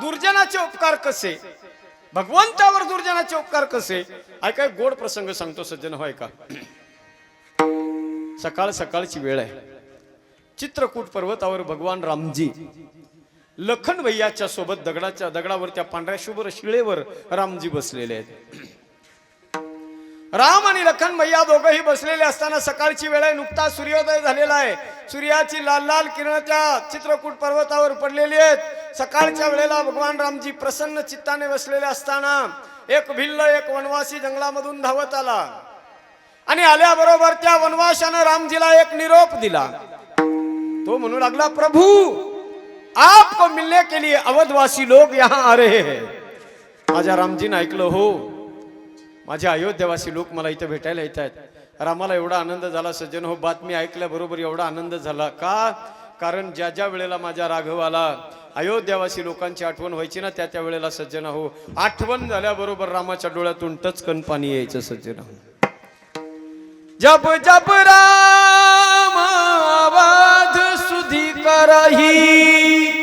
दुर्जनाचे उपकार कसे? भगवंतावर दुर्जनाचे उपकार कसे? ऐकाय गोड प्रसंग सांगतो सज्जन हो ऐका सकाळ सकाळची वेळ आहे. चित्रकूट पर्वतावर भगवान रामजी लखन भैयाच्या सोबत दगडाच्या दगडावर त्या पांढऱ्या शुभ्र शिळेवर रामजी बसलेले आहेत. राम आणि लखन भैया दोघंही बसलेले असताना सकाळची वेळ आहे नुकता सूर्योदय झालेला आहे. सूर्याची लाल लाल किरण त्या चित्रकूट पर्वतावर पडलेली आहेत. सकाळच्या वेळेला भगवान रामजी प्रसन्न चित्ताने बसलेले असताना एक भिल्ल एक वनवासी जंगलामधून धावत आला. आणि आल्याबरोबर त्या वनवाशानं रामजीला एक निरोप दिला. तो म्हणू लागला प्रभू आपको मिलने के लिए अवधवासी लोग यहाँ आ रहे हैं. माझ्या रामजीनं ऐकलं हो माझे अयोध्यावासी लोक मला इथं भेटायला येत आहेत. रामाला एवढा आनंद झाला सज्जन हो बातमी ऐकल्याबरोबर एवढा आनंद झाला. का? कारण ज्या ज्या वेळेला माझ्या राघवाला अयोध्यावासी लोकांची आठवण व्हायची ना त्या त्या वेळेला सज्जन हो आठवण झाल्याबरोबर रामाच्या डोळ्यातून टचकन पाणी यायचं सज्जन हो. जब जप राम आवाज सुधी करही.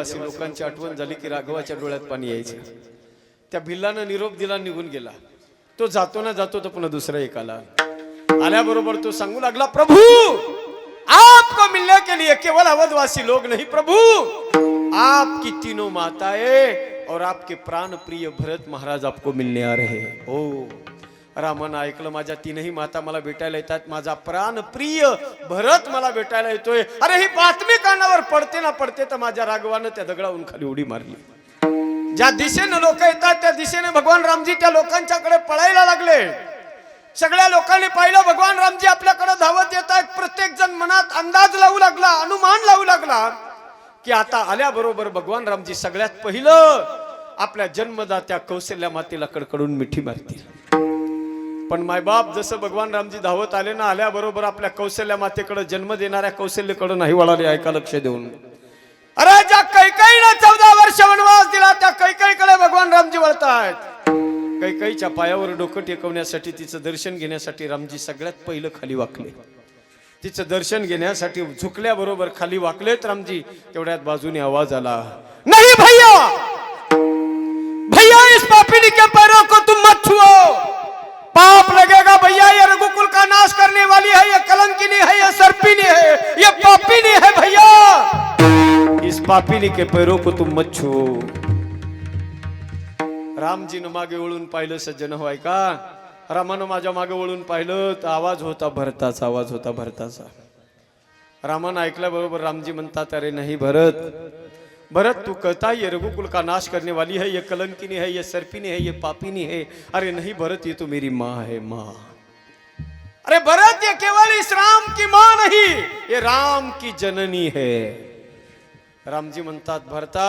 अयोध्यवासी लोकांची आठवण झाली की राघवाच्या डोळ्यात पाणी यायचं. त्या भिल्लानं निरोप दिला निघून गेला. तो जातो ना जातो तर पुन्हा दुसरा एक आला आल्याबरोबर तो सांगू लागला प्रभू आपको मिलने के लिए केवल अवधवासी लोग नहीं प्रभु. आपकी तीनों माताएं और आपके प्राण प्रिय भरत महाराज आपको मिलने आ रहे हैं. हो रामानं ऐकलं माझ्या तीनही माता मला भेटायला येतात. माझा प्राण प्रिय भरत मला भेटायला येतोय. अरे ही बातमी कानावर पडते ना पडते तर माझ्या राघवानं त्या दगडावरून खाली उडी मारली. ज्या दिशेने लोक येतात त्या दिशेने भगवान रामजी त्या लोकांच्याकडे पळायला लागले. सगळ्या लोकांनी पाहिलं भगवान रामजी आपल्याकडे धावत येत आहेत प्रत्येक जण मनात अंदाज लावू लागला अनुमान लावू लागला की आता आल्याबरोबर भगवान रामजी सगळ्यात पहिलं आपल्या जन्मदात्या कौशल्या मातेला कडकडून मिठी मारतील. पण मायबाप जसं भगवान रामजी धावत आले ना आल्याबरोबर आपल्या कौशल्या मातेकडे जन्म देणाऱ्या कौशल्यकडे नाही वळाले ऐका लक्ष देऊन. अरे ज्या कैकईनं चौदा वर्ष वनवास दिला त्या कैकईकडे भगवान रामजी वळतायत. कैकईच्या पायावर डोकं टेकवण्यासाठी तिचं दर्शन घेण्यासाठी रामजी सगळ्यात पहिलं खाली वाकले. तिचं दर्शन घेण्यासाठी झुकल्याबरोबर खाली वाकलेत रामजी. तेवढ्यात बाजूने आवाज आला नाही भाई पापीनी के पैरो को तुम मत छो रामजीनं मागे वळून पाहिलं सज्जन होय का? रामानं माझ्या मागे वळून पाहिलं तर आवाज होता भरताचा आवाज होता भरताचा. रामानं ऐकल्याबरोबर रामजी म्हणतात अरे नाही भरत. भरत तू कहता ये रघुकुल का नाश करने वाली है ये कलंकिनी है ये सर्पिनी है ये पापिनी है? अरे नहीं भरत ये तो मेरी माँ है माँ. अरे भरत ये केवल इस राम की माँ नहीं ये राम की जननी है. रामजी म्हणतात भरता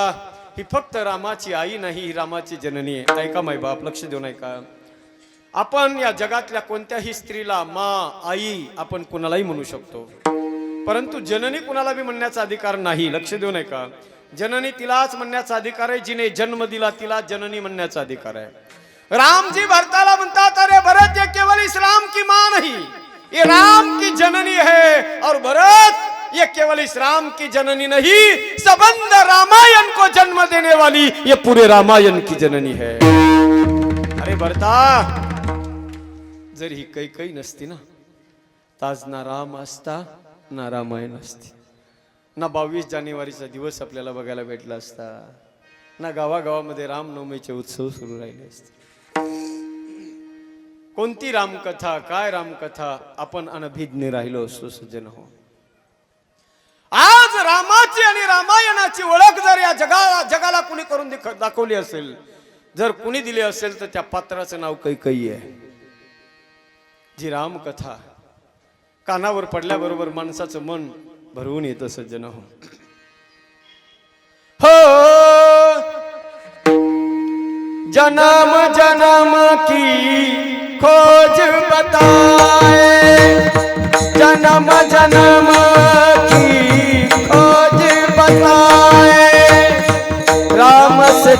ही फक्त रामाची आई नाही ही रामाची जननी आहे. ऐका माय बाप लक्ष देऊन ऐका आपण या जगातल्या कोणत्याही स्त्रीला मा आई आपण कुणालाही म्हणू शकतो. परंतु जननी कुणाला बी म्हणण्याचा अधिकार नाही लक्ष देऊ नये का जननी तिलाच म्हणण्याचा अधिकार आहे जिने जन्म दिला तिला जननी म्हणण्याचा अधिकार आहे. रामजी भरताला म्हणतात अरे भरत ये केवल इस राम की माँ नहीं ये राम की जननी है और भरत ये केवल इस राम की जननी नहीं सबंध रामायण को जन्म देने वाली ये पूरे रामायण की जननी है। अरे भरता जर ही काही काही नसती ना ताज ना राम असता ना रामायण असते। ना बावीस जानेवारीचा दिवस आपल्याला बघायला भेटला असता ना गावागावामध्ये रामनवमीचे उत्सव सुरू राहिले असते। कोणती रामकथा काय रामकथा आपण अनभिज्ञ राहिलो असतो सज्जन हो। आज रामाची आणि रामायणाची ओळख जर या जगाला जगाला कुणी करून दाखवली असेल जर कुणी दिली असेल तर त्या पात्राचं नाव कैकई आहे. जी रामकथा कानावर पडल्याबरोबर माणसाचं मन भरवून येतं सज्जन हो. हो! जन्म जन्म की खोज बताए। जन्म जन्म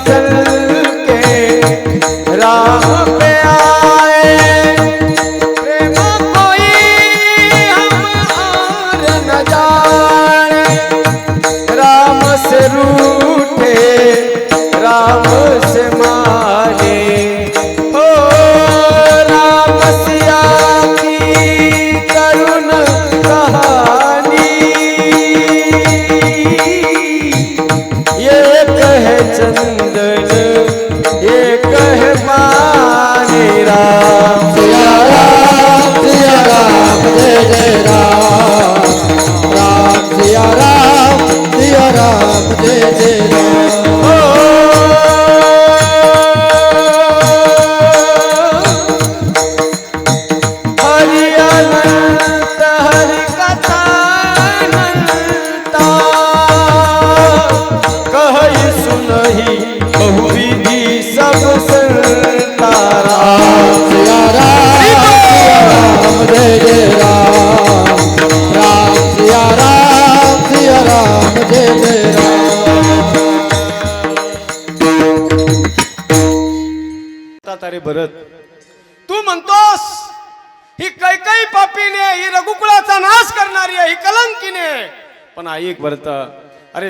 चल के राम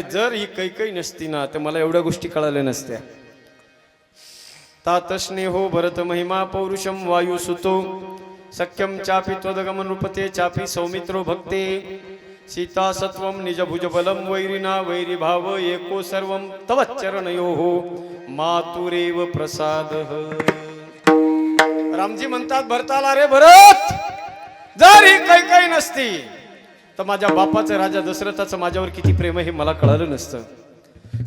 अरे जर ही कैकई नसती ना तर मला एवढ्या गोष्टी कळाल्या नसत्या. तातस्ने हो भरत महिमा पौरुषम वायू सुतो सख्यम चापी त्वदगमन रूपते चापी सौमित्रो भक्ते सीता सत्व निज भुज बलम वैरिना वैरी भाव एको सर्व तव हो मातुरेव प्रसाद। रामजी म्हणतात भरताला रे भरत जर ही काही काही नसती तर माझ्या बापाचं राजा दशरथाचं माझ्यावर किती प्रेम हे मला कळालं नसतं.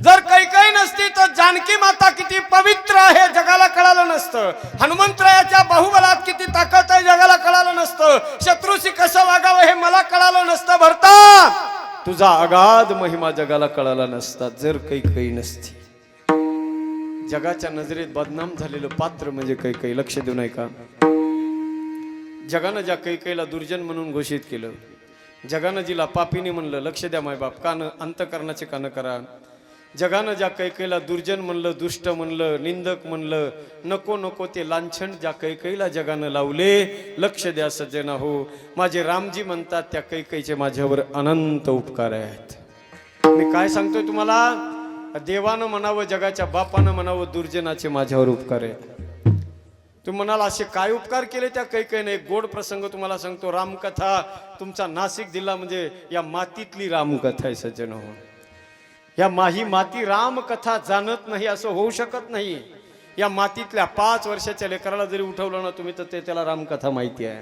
जर काही काही नसती तर जानकी माता किती पवित्र आहे जगाला कळालं नसतं. हनुमंतरायाच्या बाहुबलात किती ताकद आहे जगाला कळालं नसतं. शत्रूशी कसं वागावं हे मला कळालं नसतं भरता. तुझा अगाध महिमा जगाला कळाला नसता जर काही काही नसती. जगाच्या नजरेत बदनाम झालेलं पात्र म्हणजे काही काही. लक्ष देऊ नये का जगानं ज्या कैकेला दुर्जन म्हणून घोषित केलं जगानं जिला म्हणलं लक्ष द्या मायबाप कानं अंतकरणाचे कानं करा. जगानं ज्या कैकेला दुर्जन म्हणलं दुष्ट म्हणलं निंदक म्हणलं नको नको ते लांछन ज्या कैकेला जगानं लावले लक्ष द्या सज्जना हो माझे रामजी म्हणतात त्या कैकेचे माझ्यावर अनंत उपकार आहेत. मी काय सांगतोय तुम्हाला? देवानं म्हणावं जगाच्या बापानं म्हणावं दुर्जनाचे माझ्यावर उपकार आहे तुम्ही म्हणाल असे काय उपकार केले त्या काही काही नाही गोड प्रसंग तुम्हाला सांगतो. रामकथा तुमचा नाशिक जिल्हा म्हणजे या मातीतली रामकथा आहे सज्जन हो. या माही माती रामकथा जाणत नाही असं होऊ शकत नाही. या मातीतल्या पाच वर्षाच्या लेकराला जरी उठवलं ना तुम्ही तर ते त्याला रामकथा माहिती आहे.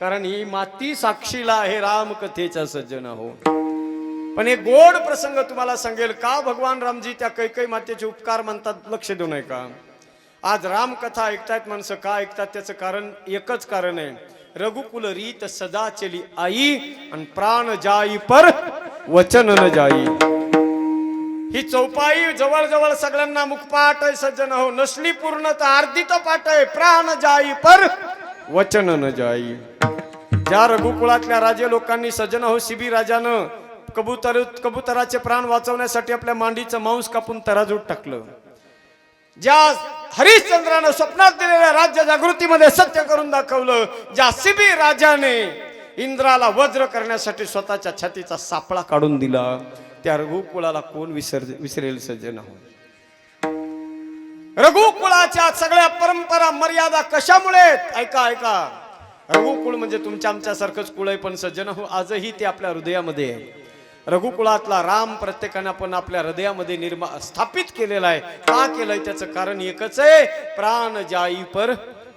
कारण ही माती साक्षीला आहे रामकथेचा सज्जन हो. पण हे गोड प्रसंग तुम्हाला सांगेल. का भगवान रामजी त्या कैकई मातेचे उपकार म्हणतात लक्ष देऊ नये का आज रामकथा ऐकतायत माणसं का ऐकतात त्याचं कारण एकच कारण आहे. रघुकुल रीत सदा चली आई आणि प्राण जाई पर वचन न जाई. ही चौपाई जवळजवळ सगळ्यांना मुखपाठ आहे सज्जन हो. नसली पूर्ण तर अर्धी तर पाठ आहे. प्राण जाई पर वचन न जाई. ज्या रघुकुळातल्या राजे लोकांनी सज्जन हो शिबी राजानं कबुतर कबुतराचे प्राण वाचवण्यासाठी आपल्या मांडीचं मांस कापून तराजूत टाकलं. ज्या हरिश्चंद्रानं स्वप्नात दिलेल्या राज्य जागृतीमध्ये सत्य करून दाखवलं ज्या सिबी राजाने इंद्राला वज्र करण्यासाठी स्वतःच्या छातीचा सापळा काढून दिला त्या रघुकुळाला कोण विसर विसरेल सज्जन हो? रघुकुळाच्या सगळ्या परंपरा मर्यादा कशामुळे आहेत? ऐका ऐका. रघुकुळ म्हणजे तुमच्या आमच्यासारखंच कुळ आहे पण सज्जन हो. आजही ते आपल्या हृदयामध्ये आहे. रघुकुळातला राम प्रत्येकाने आपण आपल्या हृदयामध्ये निर्मा स्थापित केलेला आहे. का केलंय त्याचं कारण एकच आहे प्राण जाई पर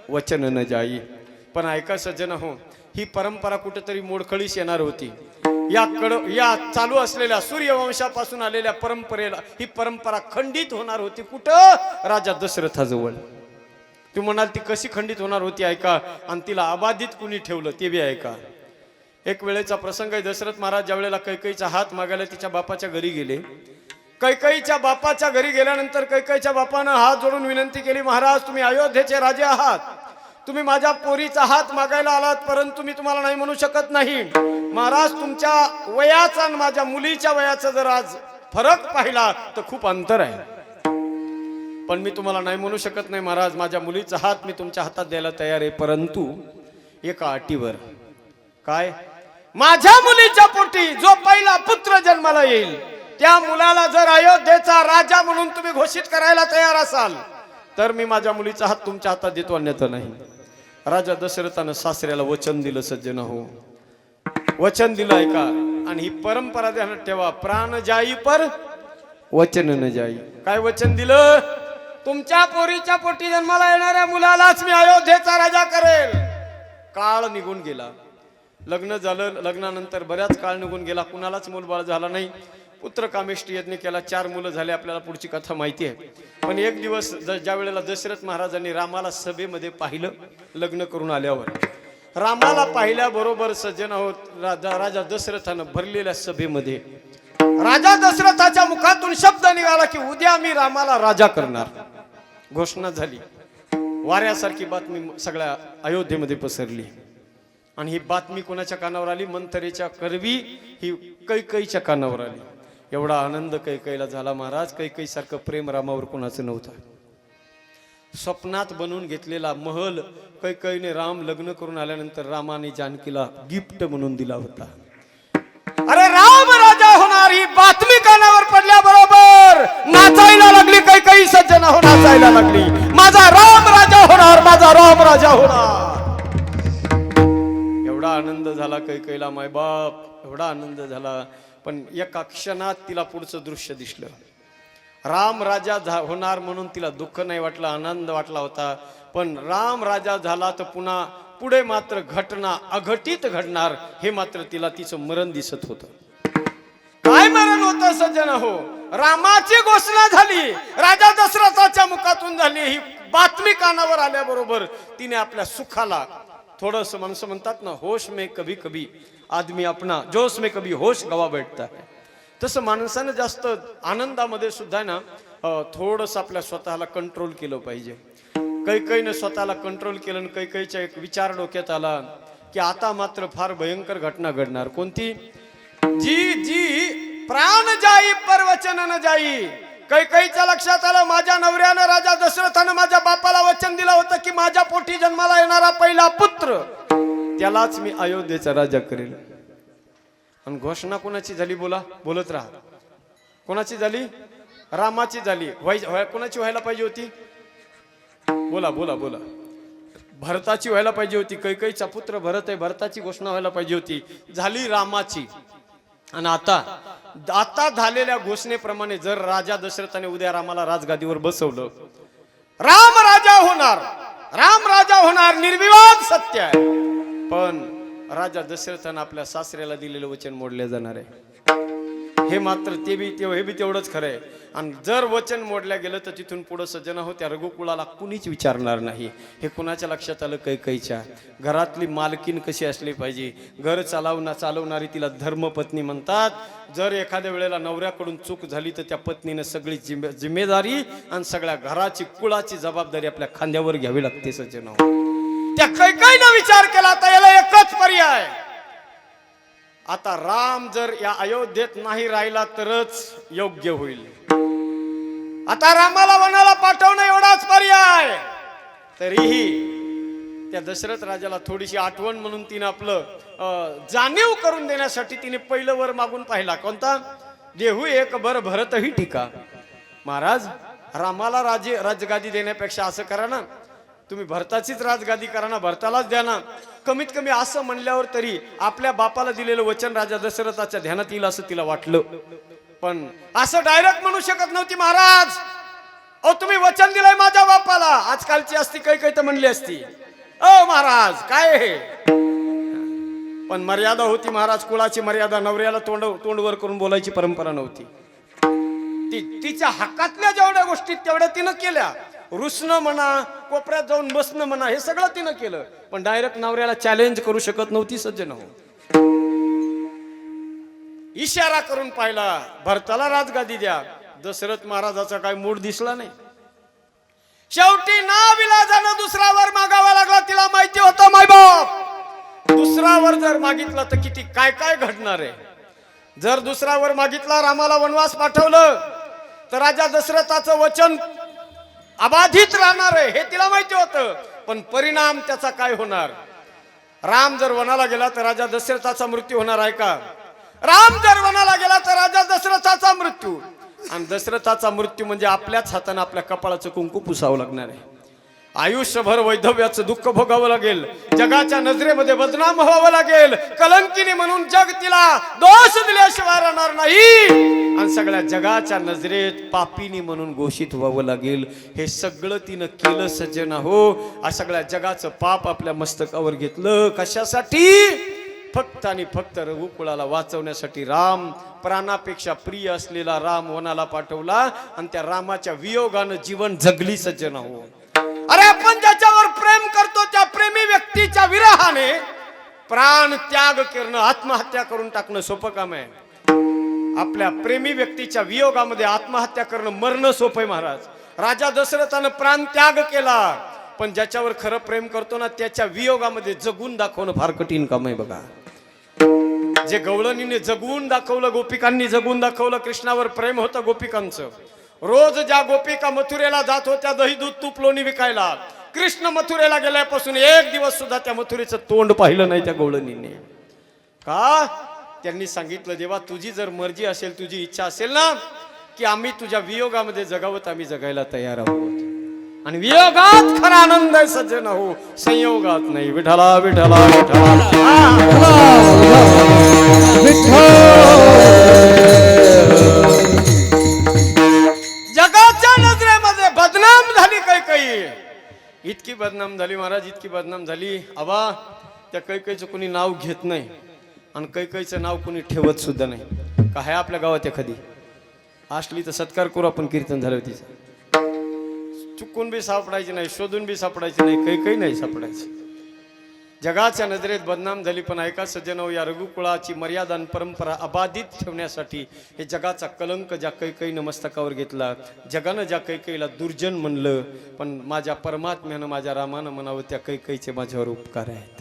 वचन न जाई. पण ऐका सज्जन हो ही परंपरा कुठेतरी मोडखळीस येणार होती. या कड या चालू असलेल्या सूर्यवंशापासून आलेल्या परंपरेला ही परंपरा खंडित होणार होती कुठं? राजा दशरथाजवळ. तू म्हणाल ती कशी खंडित होणार होती ऐका. आणि तिला अबाधित कुणी ठेवलं ते बी ऐका. एक वेळेचा प्रसंग आहे. दशरथ महाराज ज्या वेळेला कैकईचा हात मागायला तिच्या बापाच्या घरी गेले. कैकईच्या बापाच्या घरी गेल्यानंतर कैकईच्या बापानं हात जोडून विनंती केली महाराज तुम्ही अयोध्येचे राजे आहात. तुम्ही माझ्या पोरीचा हात मागायला आलात परंतु मी तुम्हाला नाही म्हणू शकत नाही. महाराज तुमच्या वयाचा आणि माझ्या मुलीच्या वयाचा जर आज फरक पाहिला तर खूप अंतर आहे. पण मी तुम्हाला नाही म्हणू शकत नाही महाराज. माझ्या मुलीचा हात मी तुमच्या हातात द्यायला तयार आहे परंतु एका अटीवर. काय? माझ्या मुलीच्या पोटी जो पहिला पुत्र जन्माला येईल त्या मुलाला जर अयोध्येचा राजा म्हणून तुम्ही घोषित करायला तयार असाल तर मी माझ्या मुलीचा हात तुमच्या हातात देतो अन्यथा नाही. राजा दशरथानं सासऱ्याला वचन दिलं सज्जन हो. वचन दिलं ऐका. आणि ही परंपरा ध्यानात ठेवा. प्राण जाई पर वचन न जाई. काय वचन दिलं? तुमच्या पोरीच्या पोटी जन्माला येणाऱ्या मुलालाच मी अयोध्येचा राजा करेल. काळ निघून गेला. लग्न झालं लग्नानंतर बऱ्याच काळ निघून गेला. कुणालाच मूलबाळ झाला नाही. पुत्र कामेष्टी यज्ञ केला. चार मुलं झाले. आपल्याला पुढची कथा माहिती आहे. पण एक दिवस ज- ज्या वेळेला दशरथ महाराजांनी रामाला सभेमध्ये पाहिलं लग्न करून आल्यावर. रामाला पाहिल्याबरोबर सज्जन आहोत. राजा राजा दशरथानं भरलेल्या सभेमध्ये. राजा दशरथाच्या मुखातून शब्द निघाला की उद्या मी रामाला राजा करणार. घोषणा झाली. वाऱ्यासारखी बातमी सगळ्या अयोध्येमध्ये पसरली. आणि ही बातमी कोणाच्या कानावर आली? मंथरेच्या करवी ही कैकईच्या कानावर आली. एवढा आनंद कैकईला झाला महाराज. कैकई सारखं प्रेम रामावर कोणाचं नव्हतं. स्वप्नात बनवून घेतलेला महल कैकईने राम लग्न करून आल्यानंतर रामाने जानकीला गिफ्ट म्हणून दिला होता. अरे राम राजा होणार ही बातमी कानावर पडल्याबरोबर नाचायला लागली कैकई सज्जना हो नाचायला लागली. माझा राम राजा होणार माझा राम राजा होणार. एवढा आनंद झाला कैकईला मायबाप एवढा आनंद झाला. पण एका क्षणात तिला पुढचं दृश्य दिसलं. राम राजा झा होणार म्हणून तिला दुःख नाही वाटलं आनंद वाटला होता. पण राम राजा झाला तर पुन्हा पुढे मात्र घटना अघटित घडणार हे मात्र तिला तिचं मरण दिसत होतं. काय मरण होतं सज्जन हो? रामाची घोषणा झाली राजा दशरथाच्या मुखातून झाली ही बातमी कानावर आल्याबरोबर तिने आपल्या सुखाला थोडस माणसं म्हणतात ना होश में कभी कभी आदमी अपना जोश में कभी होश गवा बैठता है। तसं माणसानं जास्त आनंदामध्ये सुद्धा ना थोडंसं आपल्या स्वतःला कंट्रोल केलं पाहिजे. कैकईनं स्वतःला कंट्रोल केलं आणि कैकईचा एक विचार डोक्यात आला की आता मात्र फार भयंकर घटना घडणार. कोणती? जी जी प्राण जाई परवचन न जाई. कैकईच्या लक्षात आलं माझ्या नवऱ्यानं राजा दशरथानं माझ्या बापाला वचन दिलं होतं की माझ्या पोटी जन्माला येणारा पहिला पुत्र. त्यालाच मी अयोध्येचा राजा करेल. आणि घोषणा कोणाची झाली बोला बोलत राहा. कोणाची झाली? रामाची झाली. व्हाय कोणाची व्हायला पाहिजे होती? बोला बोला बोला. भरताची व्हायला पाहिजे होती कैकईचा पुत्र भरत आहे भरताची घोषणा व्हायला पाहिजे होती. झाली रामाची. आणि आता आता झालेल्या घोषणेप्रमाणे जर राजा दशरथाने उद्या रामाला राजगादीवर बसवलं राम राजा होणार राम राजा होणार निर्विवाद सत्य आहे. पण राजा दशरथानं आपल्या सासऱ्याला दिलेलं वचन मोडले जाणार आहे. हे मात्र ते बी ते हे बी तेवढंच खरं आहे. आणि जर वचन मोडल्या गेलं तर तिथून पुढं सज्जन हो त्या रघुकुळाला कुणीच विचारणार नाही. हे कुणाच्या लक्षात आलं? कैकईच्या. घरातली मालकीन कशी असली पाहिजे? घर चालवना चालवणारी तिला धर्मपत्नी म्हणतात. जर एखाद्या वेळेला नवऱ्याकडून चूक झाली तर त्या पत्नीनं सगळी जिम्मे जिम्मेदारी आणि सगळ्या घराची कुळाची जबाबदारी आपल्या खांद्यावर घ्यावी लागते सज्जन हो त्या कैकईनं विचार केला तर याला एकच पर्याय. आता राम जर या अयोध्येत नाही राहिला तरच योग्य होईल. आता रामाला वनाला पाठवणं एवढाच पर्याय. तरीही त्या दशरथ राजाला थोडीशी आठवण म्हणून तिने आपलं जाणीव करून देण्यासाठी तिने पहिलं वर मागून पाहिला. कोणता? देहू एक बर भरतही टीका. महाराज रामाला राजे राजगादी देण्यापेक्षा असं करा ना. तुम्ही भरताचीच राजगादी करा ना भरतालाच द्या ना. कमीत कमी असं म्हणल्यावर तरी आपल्या बापाला दिलेलं वचन राजा दशरथाच्या ध्यानात येईल असं तिला वाटलं. पण असं डायरेक्ट म्हणू शकत नव्हती महाराज. अहो तुम्ही वचन दिलंय माझ्या बापाला. आजकालची असती काही काही तर म्हणली असती. ओ महाराज काय हे? पण मर्यादा होती महाराज कुळाची मर्यादा नवऱ्याला तोंड तोंडवर करून बोलायची परंपरा नव्हती. ती तिच्या हक्कातल्या जेवढ्या गोष्टी तेवढ्या तिनं केल्या. रुसणं म्हणा कोपऱ्यात जाऊन बसणं म्हणा हे सगळं तिनं केलं. पण डायरेक्ट नवऱ्याला चॅलेंज करू शकत नव्हती सज्जन हो. इशारा करून पाहिला भरताला राजगादी द्या. दशरथ महाराजाचा काय मूड दिसला नाही. शेवटी ना विलाजानं दुसरा वर मागावा लागला तिला माहिती होतं मायबाप दुसरा वर जर मागितला तर किती काय काय घडणार आहे? जर दुसरा वर मागितला रामाला वनवास पाठवलं तर राजा दशरथाचं वचन अबाधित राहणार आहे हे तिला माहिती होतं. पण परिणाम त्याचा काय होणार? राम जर वनाला गेला तर राजा दशरथाचा मृत्यू होणार आहे का? राम जर वनाला गेला तर राजा दशरथाचा मृत्यू. आणि दशरथाचा मृत्यू म्हणजे आपल्याच हाताने आपल्या कपाळाचं कुंकू पुसावं लागणार आहे. आयुष्यभर वैधव्याचं दुःख भोगावं लागेल. जगाच्या नजरेमध्ये बदनाम व्हावं लागेल. कलंकिनी म्हणून जग तिला दोष दिल्याशिवाय राहणार नाही. आणि सगळ्या जगाच्या नजरेत पापिनी म्हणून घोषित व्हावं लागेल. हे सगळं तिनं केलं सज्जन हो आ सगळ्या जगाचं पाप आपल्या मस्तकावर घेतलं. कशासाठी? फक्त आणि फक्त रघुकुळाला वाचवण्यासाठी राम प्राणापेक्षा प्रिय असलेला राम वनाला पाठवला. आणि त्या रामाच्या वियोगानं जीवन जगली सज्जन हो व्यक्तीच्या विरहाने प्राण त्याग करणं आत्महत्या करून टाकणं सोपं काम आहे. आपल्या प्रेमी व्यक्तीच्या वियोगामध्ये आत्महत्या करणं मरणं सोपं आहे महाराज. राजा दशरथानं प्राण त्याग केला पण ज्याच्यावर खरं प्रेम करतो ना त्याच्या वियोगामध्ये जगून दाखवणं फार कठीण काम आहे बघा. जे गवळणीने जगून दाखवलं गोपिकांनी जगून दाखवलं कृष्णावर प्रेम होतं गोपिकांचं. रोज ज्या गोपिका मथुरेला जात होत्या दही दूध तूप लोणी विकायला कृष्ण मथुरेला गेल्यापासून एक दिवस सुद्धा त्या मथुरेचं तोंड पाहिलं नाही त्या गवळणीने. का? त्यांनी सांगितलं देवा तुझी जर मर्जी असेल तुझी इच्छा असेल ना की आम्ही तुझ्या वियोगामध्ये जगावत आम्ही जगायला तयार आहोत. आणि वियोगात खरा आनंद आहे सज्जन हो संयोगात नाही. विठाला विठाला विठाला विठ्ठल इतकी बदनाम झाली महाराज इतकी बदनाम झाली. आबा त्या कैकईचं कोणी नाव घेत नाही आणि कैकईचं नाव कोणी ठेवत सुद्धा नाही. का आहे आपल्या गावात एखादी? असली तर सत्कार करू आपण कीर्तन झालं तिचं. चुकून बी सापडायची नाही शोधून बी सापडायची नाही काही काही नाही सापडायची. जगाच्या नजरेत बदनाम झाली पण ऐका सज्जनव या रघुकुळाची मर्यादा आणि परंपरा अबाधित ठेवण्यासाठी हे जगाचा कलंक ज्या कैकईनं मस्तकावर घेतला जगानं ज्या कैकईला दुर्जन म्हणलं पण माझ्या परमात्म्यानं माझ्या रामानं म्हणावं त्या कैकईचे माझ्यावर उपकार आहेत.